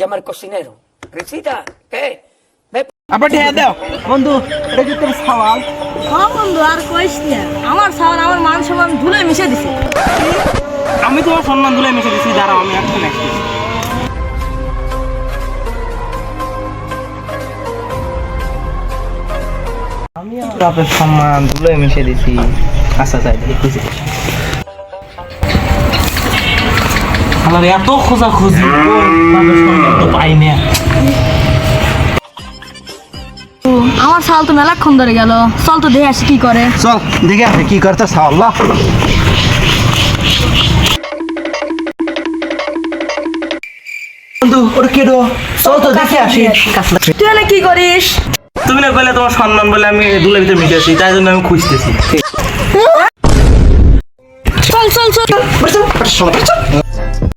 llama el cocinero. Risita, ¿qué? Ve আবার ঢেকে দাও বন্ধু এটা কি তোর সওয়াল? হ্যাঁ বন্ধু আর কইস না। আমার সামান আমার মান সম্মান ধুলে মিশে দিছে। আমি তোমার সম্মান ধুলে মিশে দিচ্ছি দাঁড়াও আমি এখন আসছি আমি আপনার সম্মান ধুলে মিশে দিছি। আচ্ছা আচ্ছা দেখতেছি এত খোঁজা খুঁজি পাই না। আমার সাল তো মেলাক্ষণ ধরে গেল। চল তো দেখে আসি কি করে। চল দেখে আসে কি করতে আল্লাহ। বন্ধু ওটা কেডো চল তো দেখে আসি। তুই এনে কি করিস? তুমি না বলে তোমার সম্মান বলে আমি দুলের ভিতরে মিশে আছি তাই জন্য আমি খুঁজতেছি। চল চল চল।